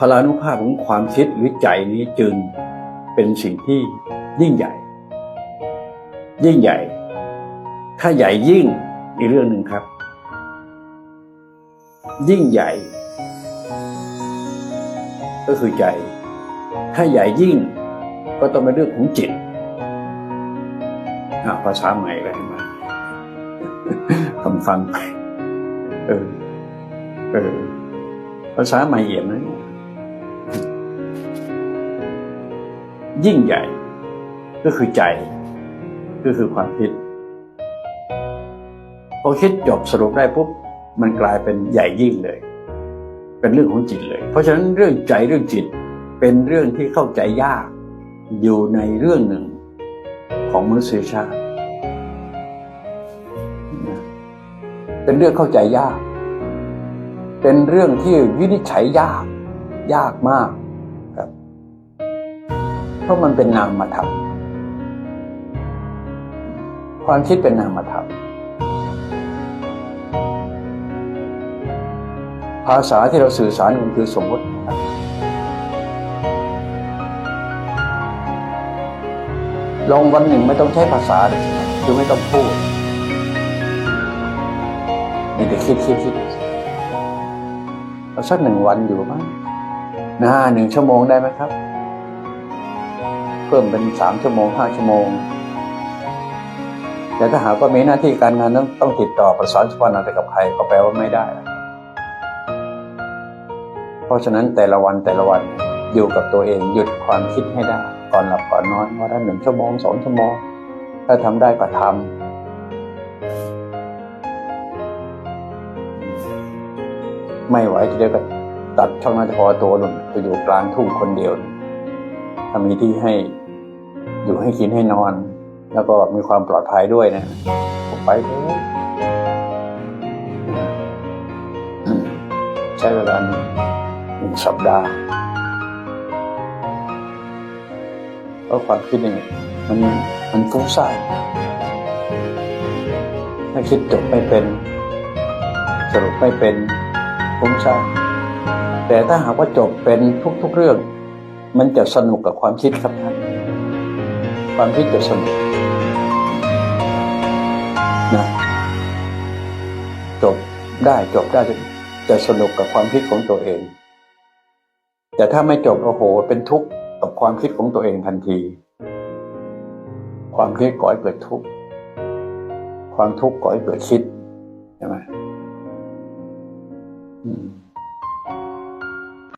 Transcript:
พลานุภาพของความคิดหรือใจนี้จึงเป็นสิ่งที่ยิ่งใหญ่ ยิ่งใหญ่ ถ้าใหญ่ยิ่งอีกเรื่องหนึ่งครับ ยิ่งใหญ่ ก็คือใจ ถ้าใหญ่ยิ่งก็ต้องเป็นเรื่องของจิตอภาษาใหม่เลยมาคำฟังไปเออเออภาษาใหม่เอี่ยมนะ ยิ่งใหญ่ ก็คือใจ ก็คือความคิดพอคิดจบสรุปได้ปุ๊บมันกลายเป็นใหญ่ยิ่งเลย เป็นเรื่องของจิตเลย เพราะฉะนั้นเรื่องใจเรื่องจิตเป็นเรื่องที่เข้าใจยาก อยู่ในเรื่องหนึ่งของมนุษยชาติ เป็นเรื่องเข้าใจยาก เป็นเรื่องที่วินิจฉัยยาก ยากมาก เพราะมันเป็นนามธรรมความคิดเป็นนามธรรมภาษาที่เราสื่อสารมันคือสมมติครับลองวันหนึ่งไม่ต้องใช้ภาษาคือไม่ต้องพูดมีแต่คิดคิดคิดเอาสักหนึ่งวันอยู่มั้งนะหนึ่งชั่วโมงได้ไหมครับ เพิ่มเป็นสามชั่วโมงห้าชั่วโมง แต่ถ้าหากว่ามีหน้าที่การงานต้องต้องติดต่อประสานสัมพันธ์อะไรกับใครก็แปลว่าไม่ได้ เพราะฉะนั้นแต่ละวันแต่ละวันอยู่กับตัวเองหยุดความคิดให้ได้ ก่อนหลับก่อนนอนว่าถ้าหนึ่งชั่วโมงสองชั่วโมง ถ้าทำได้ก็ทำไม่ไหวจะเดียวก็ตัดช่องหน้าจอตัวหนุนไปอยู่กลางทุ่งคนเดียวถ้ามีที่ให้ อยู่ให้กินให้นอน แล้วก็มีความปลอดภัยด้วยนะ ผมไปเถอะใช้เวลาหนึ่งสัปดาห์เพราะความคิดเนี่ยมันมันฟุ้งซ่านถ้าคิดจบไม่เป็น สรุปไม่เป็นฟุ้งซ่านแต่ถ้าหากว่าจบเป็นทุกๆเรื่อง มันจะสนุกกับความคิดครับท่าน ความคิดจะสนุกนะจบได้จบได้จะจะสนุกกับความคิดของตัวเอง แต่ถ้าไม่จบโอ้โห เป็นทุกข์กับความคิดของตัวเองทันที ความคิดก่อให้เกิดทุกข์ความทุกข์ก่อให้เกิดคิดใช่ไหมอืม